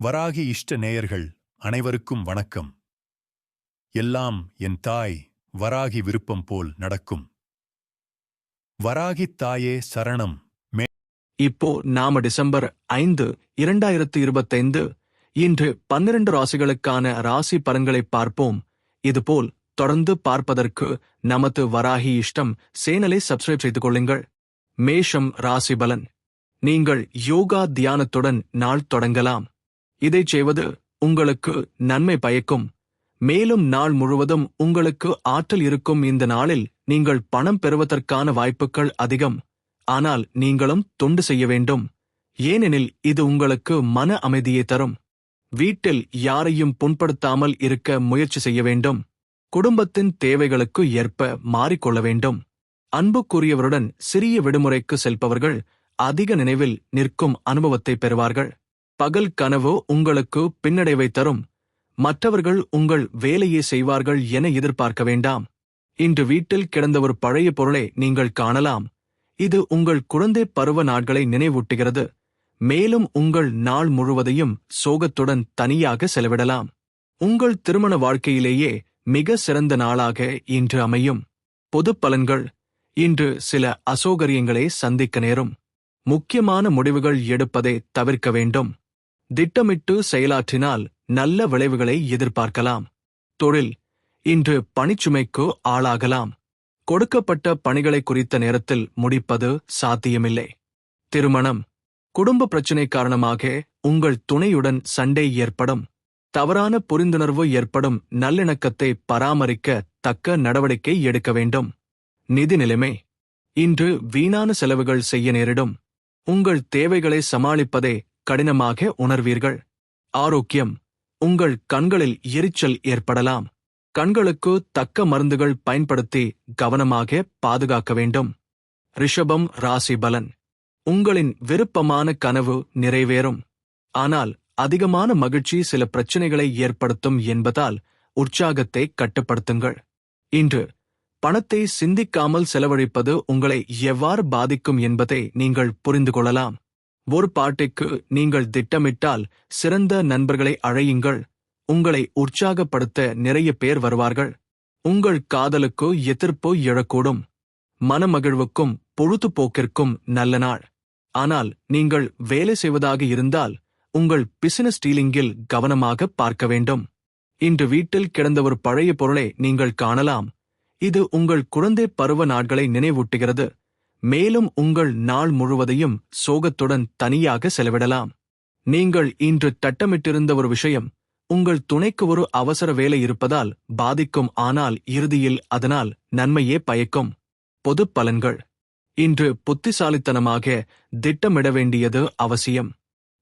வராகி இஷ்ட நேயர்கள் அனைவருக்கும் வணக்கம். எல்லாம் என் தாய் வராகி விருப்பம் போல் நடக்கும். வராகித் தாயே சரணம். இப்போ நாம டிசம்பர் ஐந்து இரண்டாயிரத்து இருபத்தைந்து இன்று பன்னிரண்டு ராசிகளுக்கான ராசி பலன்களை பார்ப்போம். இதுபோல் தொடர்ந்து பார்ப்பதற்கு நமது வராகி இஷ்டம் சேனலை சப்ஸ்கிரைப் செய்து கொள்ளுங்கள். மேஷம் ராசி பலன். நீங்கள் யோகா தியானத்துடன் நாள் தொடங்கலாம். இதைச் செய்வது உங்களுக்கு நன்மை பயக்கும். மேலும் நாள் முழுவதும் உங்களுக்கு ஆற்றல் இருக்கும் இந்த நாளில் நீங்கள் பணம் பெறுவதற்கான வாய்ப்புகள் அதிகம். ஆனால் நீங்களும் தொண்டு செய்ய வேண்டும். ஏனெனில் இது உங்களுக்கு மன அமைதியை தரும். வீட்டில் யாரையும் புண்படுத்தாமல் இருக்க முயற்சி செய்ய வேண்டும். குடும்பத்தின் தேவைகளுக்கு ஏற்ப மாறிக்கொள்ள வேண்டும். அன்புக்குரியவருடன் சிறிய விடுமுறைக்கு செல்பவர்கள் அதிக நினைவில் நிற்கும் அனுபவத்தை பெறுவார்கள். பகல் கனவு உங்களுக்கு பின்னடைவை தரும். மற்றவர்கள் உங்கள் வேலையை செய்வார்கள் என எதிர்பார்க்க வேண்டாம். இன்று வீட்டில் கிடந்த ஒரு பழைய பொருளை நீங்கள் காணலாம். இது உங்கள் குழந்தை பருவ நாட்களை நினைவூட்டுகிறது. மேலும் உங்கள் நாள் முழுவதையும் சோகத்துடன் தனியாக செலவிடலாம். உங்கள் திருமண வாழ்க்கையிலேயே மிக சிறந்த நாளாக இன்று அமையும். பொது பலன்கள். இன்று சில அசௌகரியங்களை சந்திக்க நேரும். முக்கியமான முடிவுகள் எடுப்பதை தவிர்க்க வேண்டும். திட்டமிட்டு செயலாற்றினால் நல்ல விளைவுகளை எதிர்பார்க்கலாம். தொழில் இன்று பணிச்சுமைக்கு ஆளாகலாம். கொடுக்கப்பட்ட பணிகளை குறித்த நேரத்தில் முடிப்பது சாத்தியமில்லை. திருமணம் குடும்ப பிரச்சினை காரணமாக உங்கள் துணையுடன் சண்டை ஏற்படும். தவறான புரிந்துணர்வு ஏற்படும் நல்லிணக்கத்தை பராமரிக்க தக்க நடவடிக்கை எடுக்க வேண்டும். நிதி நிலைமை இன்று வீணான செலவுகள் செய்ய நேரிடும். உங்கள் தேவைகளை சமாளிப்பதே கடினமாக உணர்வீர்கள். ஆரோக்கியம் உங்கள் கண்களில் எரிச்சல் ஏற்படலாம். கண்களுக்கு தக்க மருந்துகள் பயன்படுத்தி கவனமாக பாதுகாக்க வேண்டும். ரிஷபம் ராசி பலன். உங்களின் விருப்பமான கனவு நிறைவேறும். ஆனால் அதிகமான மகிழ்ச்சி சில பிரச்சனைகளை ஏற்படுத்தும் என்பதால் உற்சாகத்தை கட்டுப்படுத்துங்கள். இன்று பணத்தை சிந்திக்காமல் செலவழிப்பது உங்களை எவ்வாறு பாதிக்கும் என்பதை நீங்கள் புரிந்து கொள்ளலாம். ஒரு பாட்டிக்கு நீங்கள் திட்டமிட்டால் சிறந்த நண்பர்களை அழையுங்கள். உங்களை உற்சாகப்படுத்த நிறைய பேர் வருவார்கள். உங்கள் காதலுக்கு எதிர்ப்பு எழக்கூடும். மனமகிழ்வுக்கும் பொழுதுபோக்கிற்கும் நல்ல நாள். ஆனால் நீங்கள் வேலை செய்வதாக இருந்தால் உங்கள் பிசினஸ் டீலிங்கில் கவனமாக பார்க்க வேண்டும். இன்று வீட்டில் கிடந்த ஒரு பழைய பொருளை நீங்கள் காணலாம். இது உங்கள் குழந்தை பருவ நாட்களை நினைவூட்டுகிறது. மேலும் உங்கள் நாள் முழுவதையும் சோகத்துடன் தனியாக செலவிடலாம். நீங்கள் இன்று தட்டமிட்டிருந்த ஒரு விஷயம் உங்கள் துணைக்கு ஒரு அவசர வேலை இருப்பதால் பாதிக்கும் ஆனால் இறுதியில் அதனால் நன்மையே பயக்கும். பொது பலன்கள். இன்று புத்திசாலித்தனமாக திட்டமிட வேண்டியது அவசியம்.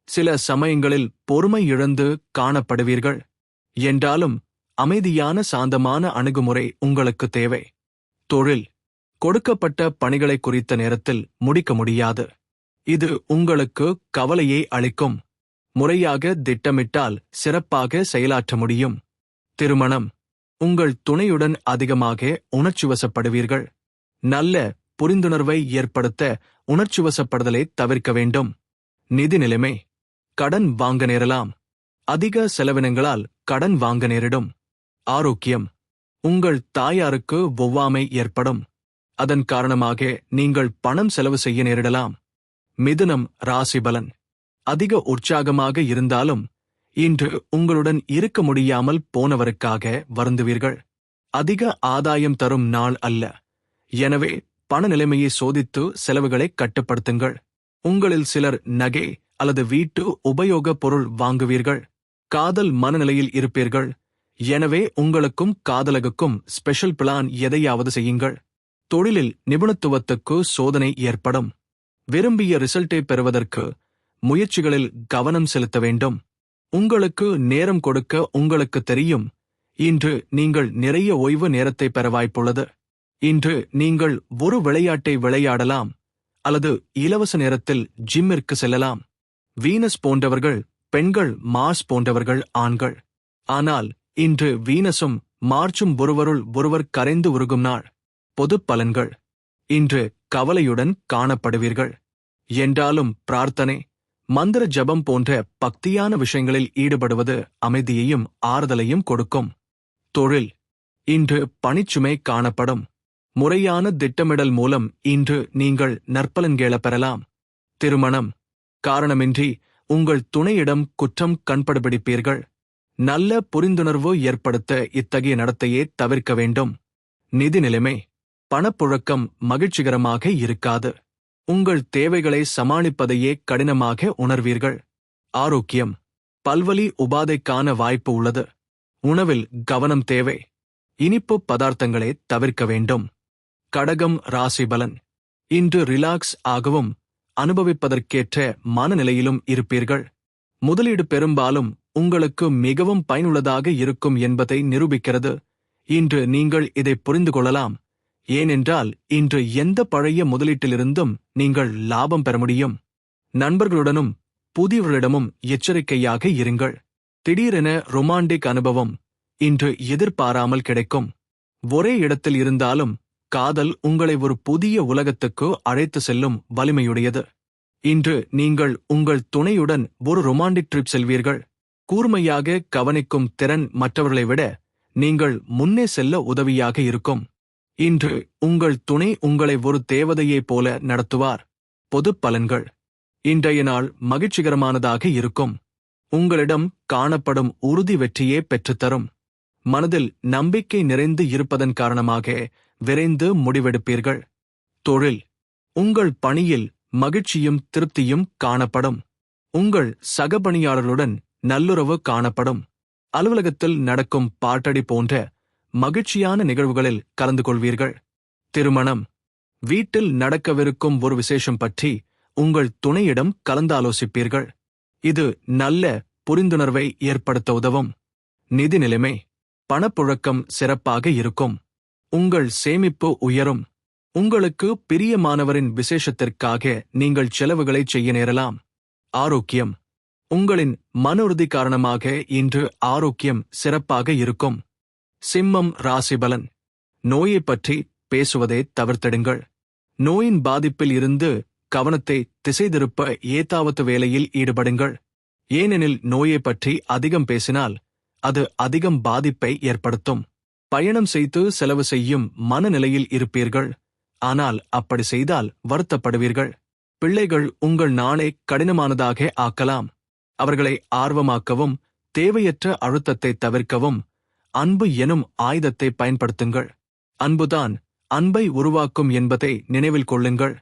சில சமயங்களில் பொறுமை இழந்து காணப்படுவீர்கள். என்றாலும் அமைதியான சாந்தமான அணுகுமுறை உங்களுக்கு தேவை. தொழில். கொடுக்கப்பட்ட பணிகளை குறித்த நேரத்தில் முடிக்க முடியாது. இது உங்களுக்கு கவலையை அளிக்கும். முறையாக திட்டமிட்டால் சிறப்பாக செயலாற்ற முடியும். திருமணம். உங்கள் துணையுடன் அதிகமாக உணர்ச்சிவசப்படுவீர்கள். நல்ல புரிந்துணர்வை ஏற்படுத்த உணர்ச்சிவசப்படுதலை தவிர்க்க வேண்டும். நிதி நிலைமை. கடன் வாங்க நேரலாம். அதிக செலவினங்களால் கடன் வாங்க நேரிடும். ஆரோக்கியம். உங்கள் தாயாருக்கு ஒவ்வாமை ஏற்படும். அதன் காரணமாக நீங்கள் பணம் செலவு செய்ய நேரிடலாம். மிதுனம் ராசிபலன். அதிக உற்சாகமாக இருந்தாலும் இன்று உங்களுடன் இருக்க முடியாமல் போனவருக்காக வருந்துவீர்கள். அதிக ஆதாயம் தரும் நாள் அல்ல. எனவே பண நிலைமையை சோதித்து செலவுகளை கட்டுப்படுத்துங்கள். உங்களில் சிலர் நகை அல்லது வீட்டு உபயோகப் பொருள் வாங்குவீர்கள். காதல் மனநிலையில் இருப்பீர்கள். எனவே உங்களுக்கும் காதலகுக்கும் ஸ்பெஷல் பிளான் எதையாவது செய்யுங்கள். தொழிலில் நிபுணத்துவத்துக்கு சோதனை ஏற்படும். விரும்பிய ரிசல்ட்டை பெறுவதற்கு முயற்சிகளில் கவனம் செலுத்த வேண்டும். உங்களுக்கு நேரம் கொடுக்க உங்களுக்கு தெரியும். இன்று நீங்கள் நிறைய ஓய்வு நேரத்தை பெற வாய்ப்புள்ளது. இன்று நீங்கள் ஒரு விளையாட்டை விளையாடலாம். அல்லது இலவச நேரத்தில் ஜிம்மிற்கு செல்லலாம். வீனஸ் போன்றவர்கள் பெண்கள் மார்ஸ் போன்றவர்கள் ஆண்கள். ஆனால் இன்று வீனஸும் மார்ச்சும் ஒருவருள் ஒருவர் கரைந்து உருகும் நாள். பொது பலன்கள். இன்று கவலையுடன் காணப்படுவீர்கள். என்றாலும் பிரார்த்தனை மந்திர ஜபம் போன்ற பக்தியான விஷயங்களில் ஈடுபடுவது அமைதியையும் ஆறுதலையும் கொடுக்கும். தொழில் இன்று பணிச்சுமை காணப்படும். முறையான திட்டமிடல் மூலம் இன்று நீங்கள் நற்பலன்கேள பெறலாம். திருமணம் காரணமின்றி உங்கள் துணையிடம் குற்றம் கண்படுபிடிப்பீர்கள். நல்ல புரிந்துணர்வு ஏற்படுத்த இத்தகைய நடத்தையே தவிர்க்க வேண்டும். நிதி நிலைமை பணப்புழக்கம் மகிழ்ச்சிகரமாக இருக்காது. உங்கள் தேவைகளை சமாளிப்பதையே கடினமாக உணர்வீர்கள். ஆரோக்கியம். பல்வலி உபாதைக்கான வாய்ப்பு உள்ளது. உணவில் கவனம் தேவை. இனிப்பு பதார்த்தங்களை தவிர்க்க வேண்டும். கடகம் ராசிபலன் இன்று ரிலாக்ஸ் ஆகவும் அனுபவிப்பதற்கேற்ற மனநிலையிலும் இருப்பீர்கள். முதலீடு பெரும்பாலும் உங்களுக்கு மிகவும் பயனுள்ளதாக இருக்கும் என்பதை நிரூபிக்கிறது. இன்று நீங்கள் இதை புரிந்து கொள்ளலாம். ஏனென்றால் இன்று எந்த பழைய முதலீட்டிலிருந்தும் நீங்கள் லாபம் பெற முடியும். நண்பர்களுடனும் புதியவர்களிடமும் எச்சரிக்கையாக இருங்கள். திடீரென ரொமாண்டிக் அனுபவம் இன்று எதிர்பாராமல் கிடைக்கும். ஒரே இடத்தில் இருந்தாலும் காதல் உங்களை ஒரு புதிய உலகத்துக்கு அழைத்து செல்லும் வலிமையுடையது. இன்று நீங்கள் உங்கள் துணையுடன் ஒரு ரொமாண்டிக் ட்ரிப் செல்வீர்கள். கூர்மையாக கவனிக்கும் திறன் மற்றவர்களை விட நீங்கள் முன்னே செல்ல உதவியாக இருக்கும். இன்று உங்கள் துணை உங்களை ஒரு தேவதையைப் போல நடத்துவார். பொதுப் பலன்கள். இன்றைய நாள் மகிழ்ச்சிகரமானதாக இருக்கும். உங்களிடம் காணப்படும் உறுதி வெற்றியே பெற்றுத்தரும் மனதில் நம்பிக்கை நிறைந்து இருப்பதன் காரணமாக விரைந்து முடிவெடுப்பீர்கள். தொழில். உங்கள் பணியில் மகிழ்ச்சியும் திருப்தியும் காணப்படும். உங்கள் சகபணியாளர்களுடன் நல்லுறவு காணப்படும். அலுவலகத்தில் நடக்கும் பாட்டடி போன்ற மகிழ்ச்சியான நிகழ்வுகளில் கலந்து கொள்வீர்கள். திருமணம். வீட்டில் நடக்கவிருக்கும் ஒரு விசேஷம் பற்றி உங்கள் துணையிடம் கலந்தாலோசிப்பீர்கள். இது நல்ல புரிந்துணர்வை ஏற்படுத்த உதவும். நிதி நிலைமை. பணப்புழக்கம் சிறப்பாக இருக்கும். உங்கள் சேமிப்பு உயரும். உங்களுக்கு பிரியமானவரின் விசேஷத்திற்காக நீங்கள் செலவுகளை செய்ய நேரலாம். ஆரோக்கியம். உங்களின் மன உறுதி காரணமாக இன்று ஆரோக்கியம் சிறப்பாக இருக்கும். சிம்மம் ராசிபலன். நோயை பற்றி பேசுவதை தவிர்த்திடுங்கள். நோயின் பாதிப்பில் இருந்து கவனத்தை திசை திருப்ப ஏதாவது வேலையில் ஈடுபடுங்கள். ஏனெனில் நோயை பற்றி அதிகம் பேசினால் அது அதிகம் பாதிப்பை ஏற்படுத்தும். பயணம் செய்து செலவு செய்யும் மனநிலையில் இருப்பீர்கள். ஆனால் அப்படி செய்தால் வருத்தப்படுவீர்கள். பிள்ளைகள் உங்கள் நாளை கடினமானதாக ஆக்கலாம். அவர்களை ஆர்வமாக்கவும் தேவையற்ற அழுத்தத்தை தவிர்க்கவும் அன்பு எனும் ஆயுதத்தை பயன்படுத்துங்கள். அன்புதான் அன்பை உருவாக்கும் என்பதை நினைவில் கொள்ளுங்கள்.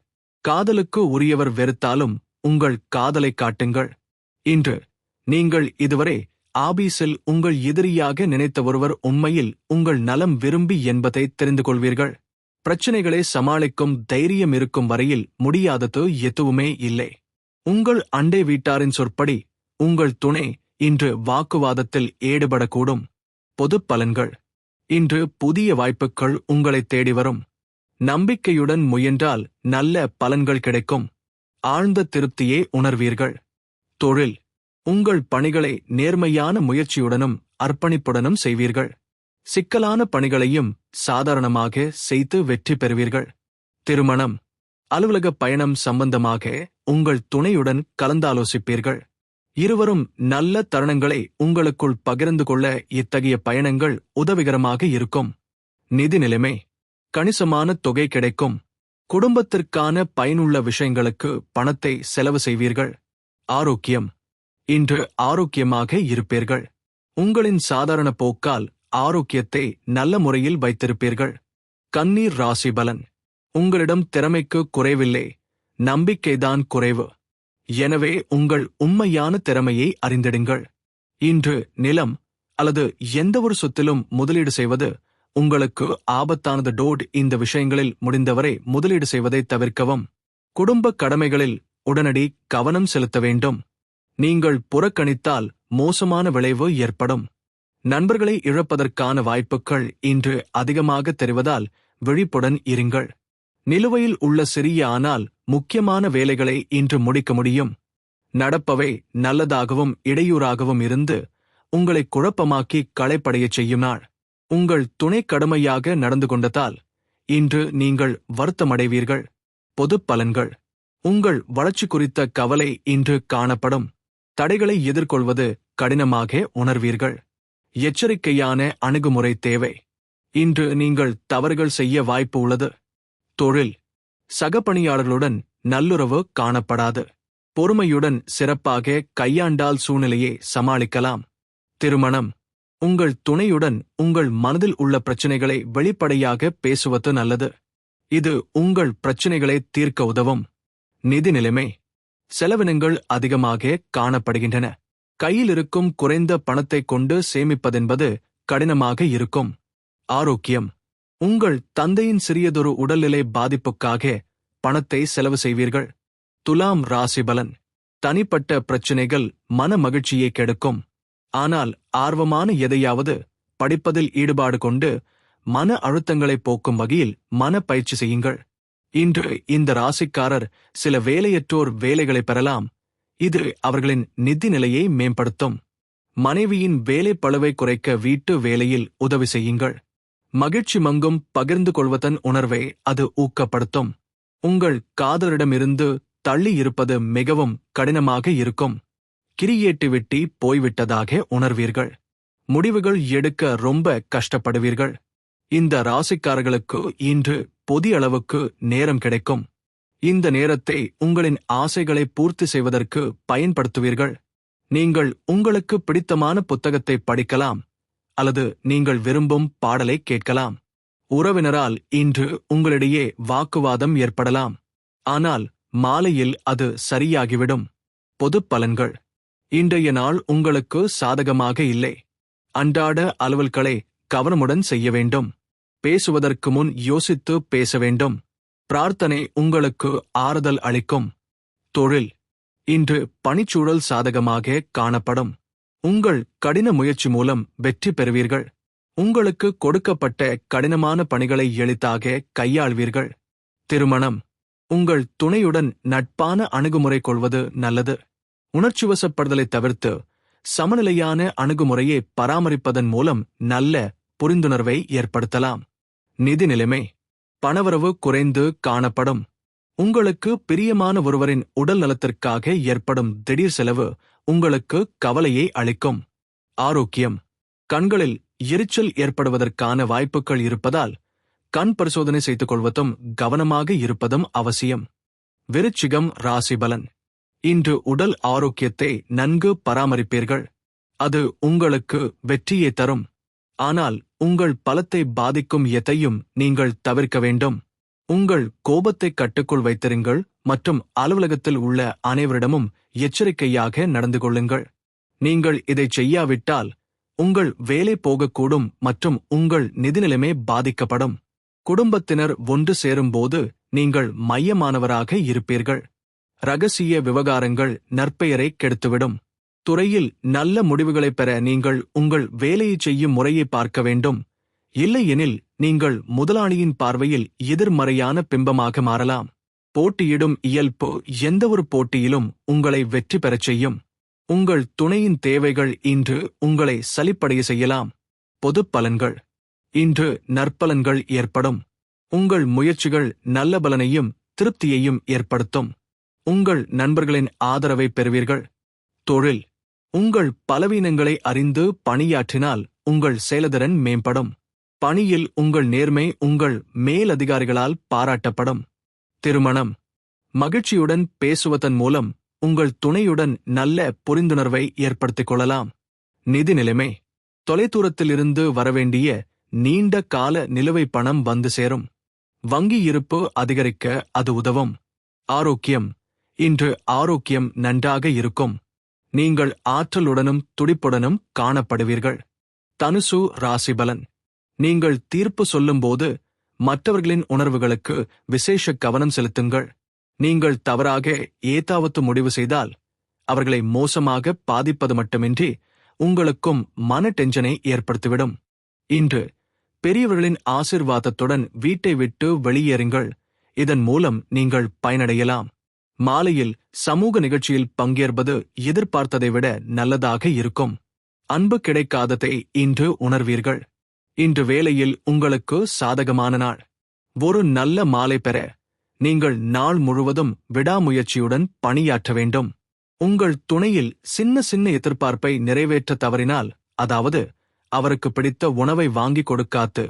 காதலுக்கு உரியவர் வெறுத்தாலும் உங்கள் காதலை காட்டுங்கள். இன்று நீங்கள் இதுவரை ஆபீஸில் உங்கள் எதிரியாக நினைத்த ஒருவர் உண்மையில் உங்கள் நலம் விரும்பி என்பதை தெரிந்து கொள்வீர்கள். பிரச்சனைகளை சமாளிக்கும் தைரியம் இருக்கும் வரையில் முடியாதது எதுவுமே இல்லை. உங்கள் அண்டை வீட்டாரின் சொற்படி உங்கள் துணை இன்று வாக்குவாதத்தில் ஈடுபடக்கூடும். பொதுப் பலன்கள். இன்று புதிய வாய்ப்புகள் உங்களை தேடி வரும். நம்பிக்கையுடன் முயன்றால் நல்ல பலன்கள் கிடைக்கும். ஆழ்ந்த திருப்தியே உணர்வீர்கள். தொழில். உங்கள் பணிகளை நேர்மையான முயற்சியுடனும் அர்ப்பணிப்புடனும் செய்வீர்கள். சிக்கலான பணிகளையும் சாதாரணமாக செய்து வெற்றி பெறுவீர்கள். திருமணம். அலுவலக பயணம் சம்பந்தமாக உங்கள் துணையுடன் கலந்தாலோசிப்பீர்கள். இருவரும் நல்ல தருணங்களை உங்களுக்குள் பகிர்ந்து கொள்ள இத்தகைய பயணங்கள் உதவிகரமாக இருக்கும். நிதி நிலைமை கணிசமான தொகை கிடைக்கும். குடும்பத்திற்கான பயனுள்ள விஷயங்களுக்கு பணத்தை செலவு செய்வீர்கள். ஆரோக்கியம் இன்று ஆரோக்கியமாக இருப்பீர்கள். உங்களின் சாதாரண போக்கால் ஆரோக்கியத்தை நல்ல முறையில் வைத்திருப்பீர்கள். கண்ணீர் ராசி பலன் உங்களிடம் திறமைக்கு குறைவில்லை நம்பிக்கைதான் குறைவு. எனவே உங்கள் உண்மையான திறமையை அறிந்திடுங்கள். இன்று நிலம் அல்லது எந்தவொரு சொத்திலும் முதலீடு செய்வது உங்களுக்கு ஆபத்தானது. டோட் இந்த விஷயங்களில் முடிந்தவரை முதலீடு செய்வதை தவிர்க்கவும். குடும்ப கடமைகளில் உடனடி கவனம் செலுத்த வேண்டும். நீங்கள் புறக்கணித்தால் மோசமான விளைவு ஏற்படும். நண்பர்களை இழப்பதற்கான வாய்ப்புகள் இன்று அதிகமாக தெரிவதால் விழிப்புடன் இருங்கள். நிலுவையில் உள்ள சிறிய ஆனால் முக்கியமான வேலைகளை இன்று முடிக்க முடியும். நடப்பவை நல்லதாகவும் இடையூறாகவும் இருந்து உங்களை குழப்பமாக்கி களைப்படையச் செய்யும் நாள். உங்கள் துணை கடுமையாக நடந்து கொண்டதால் இன்று நீங்கள் வருத்தமடைவீர்கள். பொதுப் பலன்கள். உங்கள் வளர்ச்சி குறித்த கவலை இன்று காணப்படும். தடைகளை எதிர்கொள்வது கடினமாக உணர்வீர்கள். எச்சரிக்கையான அணுகுமுறை தேவை. இன்று நீங்கள் தவறுகள் செய்ய வாய்ப்பு உள்ளது. தொழில். சக பணியாளர்களுடன் நல்லுறவு காணப்படாது. பொறுமையுடன் சிறப்பாக கையாண்டால் சூழ்நிலையை சமாளிக்கலாம். திருமணம். உங்கள் துணையுடன் உங்கள் மனதில் உள்ள பிரச்சனைகளை வெளிப்படையாக பேசுவது நல்லது. இது உங்கள் பிரச்சனைகளை தீர்க்க உதவும். நிதி நிலைமை. செலவினங்கள் அதிகமாக காணப்படுகின்றன. கையில் இருக்கும் குறைந்த பணத்தை கொண்டு சேமிப்பதென்பது கடினமாக இருக்கும். ஆரோக்கியம். உங்கள் தந்தையின் சிறியதொரு உடல்நிலை பாதிப்புக்காக பணத்தை செலவு செய்வீர்கள். துலாம் ராசிபலன் தனிப்பட்ட பிரச்சினைகள் மன மகிழ்ச்சியை கெடுக்கும். ஆனால் ஆர்வமான எதையாவது படிப்பதில் ஈடுபாடு கொண்டு மன அழுத்தங்களை போக்கும் வகையில் மன பயிற்சி செய்யுங்கள். இன்று இந்த ராசிக்காரர் சில வேலையற்றோர் வேலைகளை பெறலாம். இது அவர்களின் நிதி நிலையை மேம்படுத்தும். மனைவியின் வேலை குறைக்க வீட்டு வேலையில் உதவி செய்யுங்கள். மகிழ்ச்சி மங்கும் பகிர்ந்து கொள்வதன் உணர்வை அது ஊக்கப்படுத்தும். உங்கள் காதலரிடமிருந்து தள்ளி இருப்பது மிகவும் கடினமாக இருக்கும். கிரியேட்டிவிட்டி போய்விட்டதாக உணர்வீர்கள். முடிவுகள் எடுக்க ரொம்ப கஷ்டப்படுவீர்கள். இந்த ராசிக்காரர்களுக்கு இன்று பொதிய அளவுக்கு நேரம் கிடைக்கும். இந்த நேரத்தை உங்களின் ஆசைகளை பூர்த்தி செய்வதற்கு பயன்படுத்துவீர்கள். நீங்கள் உங்களுக்கு பிடித்தமான புத்தகத்தை படிக்கலாம். அல்லது நீங்கள் விரும்பும் பாடலை கேட்கலாம். உறவினரால் இன்று உங்களிடையே வாக்குவாதம் ஏற்படலாம். ஆனால் மாலையில் அது சரியாகிவிடும். பொதுப் பலன்கள். இன்றைய நாள் உங்களுக்கு சாதகமாக இல்லை. அன்றாட அலுவல்களை கவனமுடன் செய்ய வேண்டும். பேசுவதற்கு முன் யோசித்து பேச வேண்டும். பிரார்த்தனை உங்களுக்கு ஆறுதல் அளிக்கும். தொழில். இன்று பணிச்சூழல் சாதகமாக காணப்படும். உங்கள் கடின முயற்சி மூலம் வெற்றி பெறுவீர்கள். உங்களுக்கு கொடுக்கப்பட்ட கடினமான பணிகளை எளிதாக கையாள்வீர்கள். திருமணம். உங்கள் துணையுடன் நட்பான அணுகுமுறை கொள்வது நல்லது. உணர்ச்சிவசப்படுதலை தவிர்த்து சமநிலையான அணுகுமுறையை பராமரிப்பதன் மூலம் நல்ல புரிந்துணர்வை ஏற்படுத்தலாம். நிதி நிலைமை. பணவரவு குறைந்து காணப்படும். உங்களுக்கு பிரியமான ஒருவரின் உடல் நலத்திற்காக ஏற்படும் திடீர் செலவு உங்களுக்கு கவலையை அளிக்கும். ஆரோக்கியம். கண்களில் எரிச்சல் ஏற்படுவதற்கான வாய்ப்புகள் இருப்பதால் கண் பரிசோதனை செய்து கொள்வதும் கவனமாக இருப்பதும் அவசியம். விருச்சிகம் ராசிபலன். இன்று உடல் ஆரோக்கியத்தை நன்கு பராமரிப்பீர்கள். அது உங்களுக்கு வெற்றியை தரும். ஆனால் உங்கள் பலத்தை பாதிக்கும் எதையும் நீங்கள் தவிர்க்க வேண்டும். உங்கள் கோபத்தை கட்டுக்குள் வைத்திருங்கள் மற்றும் அலுவலகத்தில் உள்ள அனைவரிடமும் எச்சரிக்கையாக நடந்து கொள்ளுங்கள். நீங்கள் இதை செய்யாவிட்டால் உங்கள் வேலை போகக்கூடும் மற்றும் உங்கள் நிதிநிலைமை பாதிக்கப்படும். குடும்பத்தினர் ஒன்று சேரும்போது நீங்கள் மையமானவராக இருப்பீர்கள். ரகசிய விவகாரங்கள் நற்பெயரை கெடுத்துவிடும். துறையில் நல்ல முடிவுகளை பெற நீங்கள் உங்கள் வேலையை செய்யும் முறையை பார்க்க வேண்டும். இல்லையெனில் நீங்கள் முதலாளியின் பார்வையில் எதிர்மறையான பிம்பமாக மாறலாம். போட்டியிடும் இயல்பு எந்தவொரு போட்டியிலும் உங்களை வெற்றி பெறச் செய்யும். உங்கள் துணையின் தேவைகள் இன்று உங்களை சலிப்படைய செய்யலாம். பொதுப் பலன்கள். இன்று நற்பலன்கள் ஏற்படும். உங்கள் முயற்சிகள் நல்ல பலனையும் திருப்தியையும் ஏற்படுத்தும். உங்கள் நண்பர்களின் ஆதரவை பெறுவீர்கள். தொழில். உங்கள் பலவீனங்களை அறிந்து பணியாற்றினால் உங்கள் செயலதிறன் மேம்படும். பணியில் உங்கள் நேர்மை உங்கள் மேலதிகாரிகளால் பாராட்டப்படும். திருமணம். மகிழ்ச்சியுடன் பேசுவதன் மூலம் உங்கள் துணையுடன் நல்ல புரிந்துணர்வை ஏற்படுத்திக் கொள்ளலாம். நிதி நிலைமை. தொலைதூரத்திலிருந்து வரவேண்டிய நீண்ட கால நிலுவை பணம் வந்து சேரும். வங்கி இருப்பு அதிகரிக்க அது உதவும். ஆரோக்கியம். இன்று ஆரோக்கியம் நன்றாக இருக்கும். நீங்கள் ஆற்றலுடனும் துடிப்புடனும் காணப்படுவீர்கள். தனுசு ராசிபலன். நீங்கள் தீர்ப்பு சொல்லும்போது மற்றவர்களின் உணர்வுகளுக்கு விசேஷ கவனம் செலுத்துங்கள். நீங்கள் தவறாக ஏதாவது முடிவு செய்தால் அவர்களை மோசமாக பாதிப்பது மட்டுமின்றி உங்களுக்கும் மன டென்ஷனை ஏற்படுத்திவிடும். இன்று பெரியவர்களின் ஆசிர்வாதத்துடன் வீட்டை விட்டு வெளியேறுங்கள். இதன் மூலம் நீங்கள் பயனடையலாம். மாலையில் சமூக நிகழ்ச்சியில் பங்கேற்பது எதிர்பார்த்ததை விட நல்லதாக இருக்கும். அன்பு கிடைக்காததை இன்று உணர்வீர்கள். இன்று வேலையில் உங்களுக்கு சாதகமான நாள். ஒரு நல்ல மாலை பெற நீங்கள் நாள் முழுவதும் விடாமுயற்சியுடன் பணியாற்ற வேண்டும். உங்கள் துணையில் சின்ன சின்ன எதிர்பார்ப்பை நிறைவேற்ற தவறினால் அதாவது அவருக்கு பிடித்த உணவை வாங்கிக் கொடுக்காத்து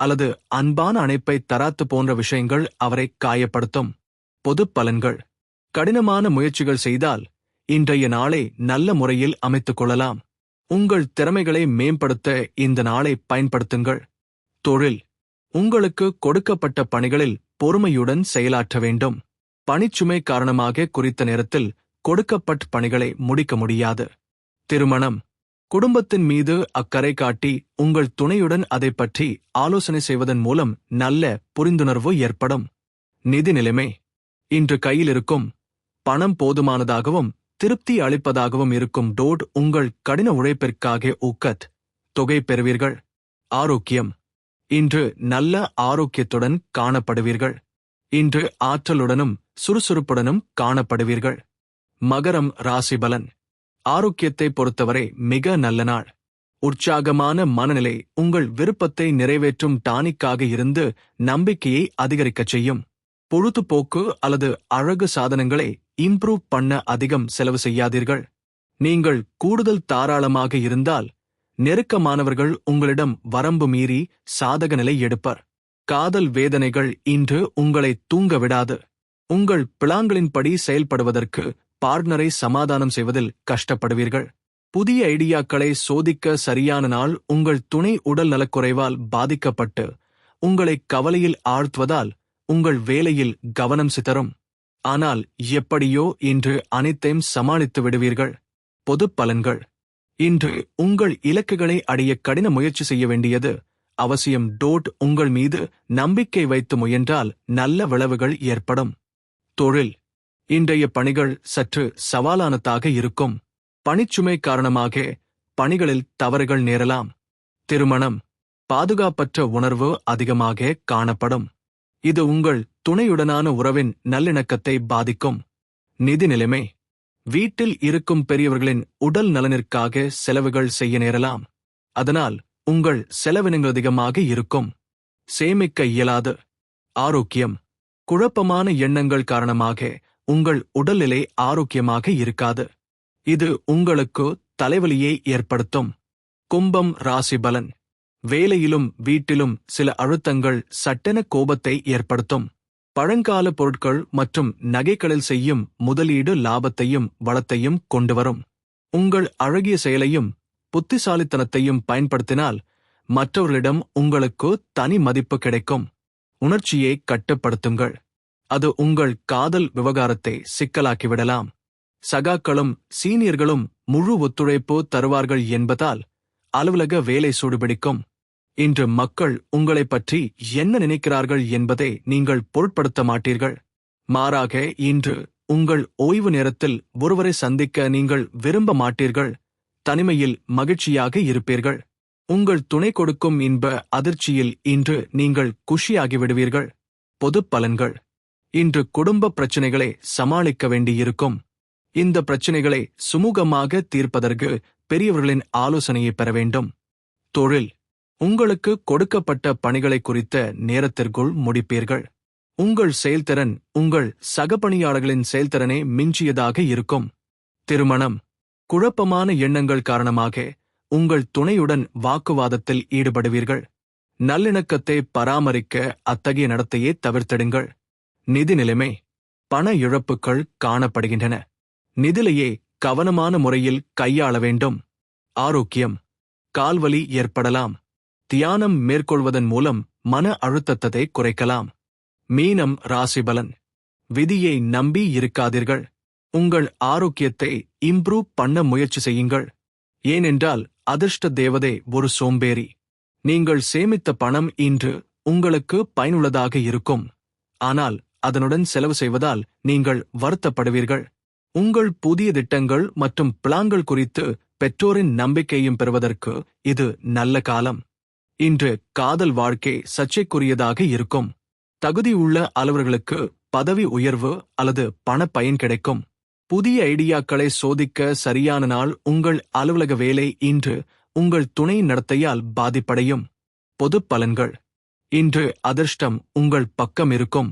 அல்லது அன்பான அணைப்பை தராத்து போன்ற விஷயங்கள் அவரை காயப்படுத்தும். பொது பலன்கள். கடினமான முயற்சிகள் செய்தால் இன்றைய நாளை நல்ல முறையில் அமைத்துக் கொள்ளலாம். உங்கள் திறமைகளை மேம்படுத்த இந்த நாளை பயன்படுத்துங்கள். தொழில். உங்களுக்கு கொடுக்கப்பட்ட பணிகளில் பொறுமையுடன் செயலாற்ற வேண்டும். பணிச்சுமை காரணமாக குறித்த நேரத்தில் கொடுக்கப்பட்ட பணிகளை முடிக்க முடியாது. திருமணம். குடும்பத்தின் மீது அக்கறை காட்டி உங்கள் துணையுடன் அதை பற்றி ஆலோசனை செய்வதன் மூலம் நல்ல புரிந்துணர்வு ஏற்படும். நிதி நிலைமை. இன்று கையில் இருக்கும். பணம் போதுமானதாகவும் திருப்தி அளிப்பதாகவும் இருக்கும் டோட் உங்கள் கடின உழைப்பிற்காக ஊக்கத் தொகை பெறுவீர்கள். ஆரோக்கியம். இன்று நல்ல ஆரோக்கியத்துடன் காணப்படுவீர்கள். இன்று ஆற்றலுடனும் சுறுசுறுப்புடனும் காணப்படுவீர்கள். மகரம் ராசிபலன் ஆரோக்கியத்தை பொறுத்தவரை மிக நல்ல நாள். உற்சாகமான மனநிலை உங்கள் விருப்பத்தை நிறைவேற்றும் டானிக்காக இருந்து நம்பிக்கையை அதிகரிக்கச் செய்யும். பொழுதுபோக்கு அல்லது அழகு சாதனங்களை இம்ப்ரூவ் பண்ண அதிகம் செலவு செய்யாதீர்கள். நீங்கள் கூடுதல் தாராளமாக இருந்தால் நெருக்கமானவர்கள் உங்களிடம் வரம்பு மீறி சாதக நிலை எடுப்பர். காதல் வேதனைகள் இன்று உங்களை தூங்க விடாது. உங்கள் பிளான்களின்படி செயல்படுவதற்கு பார்ட்னரை சமாதானம் செய்வதில் கஷ்டப்படுவீர்கள். புதிய ஐடியாக்களை சோதிக்க சரியான நாள் உங்கள் துணை உடல் நலக்குறைவால் பாதிக்கப்பட்டு உங்களை கவலையில் ஆழ்த்துவதால் உங்கள் வேலையில் கவனம் சிதறும். ஆனால் எப்படியோ இன்று அனைத்தையும் சமாளித்து விடுவீர்கள். பொது பலன்கள். இன்று உங்கள் இலக்குகளை அடைய கடின முயற்சி செய்ய வேண்டியது. அவசியம் டோட் உங்கள் மீது நம்பிக்கை வைத்து முயன்றால் நல்ல விளைவுகள் ஏற்படும். தொழில். இன்றைய பணிகள் சற்று சவாலானதாக இருக்கும். பணிச்சுமை காரணமாக பணிகளில் தவறுகள் நேரலாம். திருமணம். பாதுகாப்பற்ற உணர்வு அதிகமாக காணப்படும். இது உங்கள் துணையுடனான உறவின் நல்லிணக்கத்தை பாதிக்கும். நிதி நிலைமை. வீட்டில் இருக்கும் பெரியவர்களின் உடல் நலனிற்காக செலவுகள் செய்ய நேரலாம். அதனால் உங்கள் செலவினங்கள் அதிகமாக இருக்கும். சேமிக்க இயலாது. ஆரோக்கியம். குழப்பமான எண்ணங்கள் காரணமாக உங்கள் உடல்நிலை ஆரோக்கியமாக இருக்காது. இது உங்களுக்கு தலைவலியை ஏற்படுத்தும். கும்பம் ராசி பலன். வேலையிலும் வீட்டிலும் சில அழுத்தங்கள் சட்டென கோபத்தை ஏற்படுத்தும். பழங்கால பொருட்கள் மற்றும் நகைகளில் செய்யும் முதலீடு லாபத்தையும் வளத்தையும் கொண்டுவரும். உங்கள் அழகிய செயலையும் புத்திசாலித்தனத்தையும் பயன்படுத்தினால் மற்றவர்களிடம் உங்களுக்கு தனி மதிப்பு கிடைக்கும். உணர்ச்சியை கட்டுப்படுத்துங்கள். அது உங்கள் காதல் விவகாரத்தை சிக்கலாக்கிவிடலாம். சகாக்களும் சீனியர்களும் முழு ஒத்துழைப்பு தருவார்கள் என்பதால் அலுவலக வேலை சூடுபிடிக்கும். இன்று மக்கள் உங்களைப் பற்றி என்ன நினைக்கிறார்கள் என்பதை நீங்கள் பொருட்படுத்த மாட்டீர்கள். மாறாக இன்று உங்கள் ஓய்வு நேரத்தில் ஒருவரை சந்திக்க நீங்கள் விரும்ப மாட்டீர்கள். தனிமையில் மகிழ்ச்சியாக இருப்பீர்கள். உங்கள் துணை கொடுக்கும் இன்ப அதிர்ச்சியில் இன்று நீங்கள் குஷியாகிவிடுவீர்கள் பொது பலன்கள். இன்று குடும்ப பிரச்சினைகளை சமாளிக்க வேண்டியிருக்கும். இந்த பிரச்சனைகளை சுமூகமாக தீர்ப்பதற்கு பெரியவர்களின் ஆலோசனையை பெற வேண்டும். தொழில். உங்களுக்கு கொடுக்கப்பட்ட பணிகளை குறித்த நேரத்திற்குள் முடிப்பீர்கள். உங்கள் செயல்திறன் உங்கள் சகப்பணியாளர்களின் செயல்திறனை மிஞ்சியதாக இருக்கும். திருமணம். குழப்பமான எண்ணங்கள் காரணமாக உங்கள் துணையுடன் வாக்குவாதத்தில் ஈடுபடுவீர்கள். நல்லிணக்கத்தை பராமரிக்க அத்தகைய நடத்தையே தவிர்த்திடுங்கள். நிதி நிலைமை. பண இழப்புகள் காணப்படுகின்றன. நிதிலையே கவனமான முறையில் கையாள வேண்டும். ஆரோக்கியம். கால்வலி ஏற்படலாம். தியானம் மேற்கொள்வதன் மூலம் மன அழுத்தத்தை குறைக்கலாம். மீனம் ராசிபலன். விதியை நம்பி இருக்காதீர்கள். உங்கள் ஆரோக்கியத்தை இம்ப்ரூவ் பண்ண முயற்சி செய்யுங்கள். ஏனென்றால் அதிர்ஷ்ட தேவதை ஒரு சோம்பேறி. நீங்கள் சேமித்த பணம் இன்று உங்களுக்கு பயனுள்ளதாக இருக்கும். ஆனால் அதனுடன் செலவு செய்வதால் நீங்கள் வருத்தப்படுவீர்கள். உங்கள் புதிய திட்டங்கள் மற்றும் பிளான்கள் குறித்து பெற்றோரின் நம்பிக்கையும் பெறுவதற்கு இது நல்ல காலம். இன்று காதல் வாழ்க்கை சர்ச்சைக்குரியதாக இருக்கும். தகுதியுள்ள அலுவலர்களுக்கு பதவி உயர்வு அல்லது பண பயன் கிடைக்கும். புதிய ஐடியாக்களை சோதிக்க சரியான நாள் உங்கள் அலுவலக வேலை இன்று உங்கள் துணை நடத்தையால் பாதிப்படையும். பொது பலன்கள். இன்று அதிர்ஷ்டம் உங்கள் பக்கம் இருக்கும்.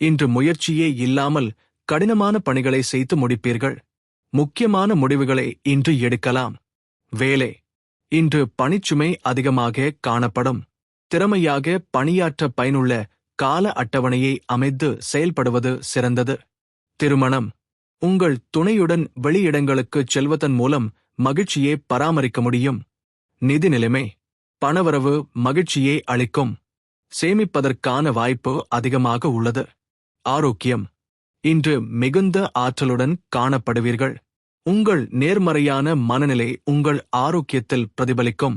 இன்று முயற்சியே இல்லாமல் கடினமான பணிகளை செய்து முடிப்பீர்கள். முக்கியமான முடிவுகளை இன்று எடுக்கலாம். வேலை. இன்று பணிச்சுமை அதிகமாக காணப்படும். திறமையாக பணியாற்ற பயனுள்ள கால அட்டவணையை அமைத்து செயல்படுவது சிறந்தது. திருமணம். உங்கள் துணையுடன் வெளியிடங்களுக்குச் செல்வதன் மூலம் மகிழ்ச்சியை பராமரிக்க முடியும். நிதி நிலைமை. பணவரவு மகிழ்ச்சியை அளிக்கும். சேமிப்பதற்கான வாய்ப்பு அதிகமாக உள்ளது. ஆரோக்கியம். இன்று மிகுந்த ஆற்றலுடன் காணப்படுவீர்கள். உங்கள் நேர்மறையான மனநிலை உங்கள் ஆரோக்கியத்தில் பிரதிபலிக்கும்.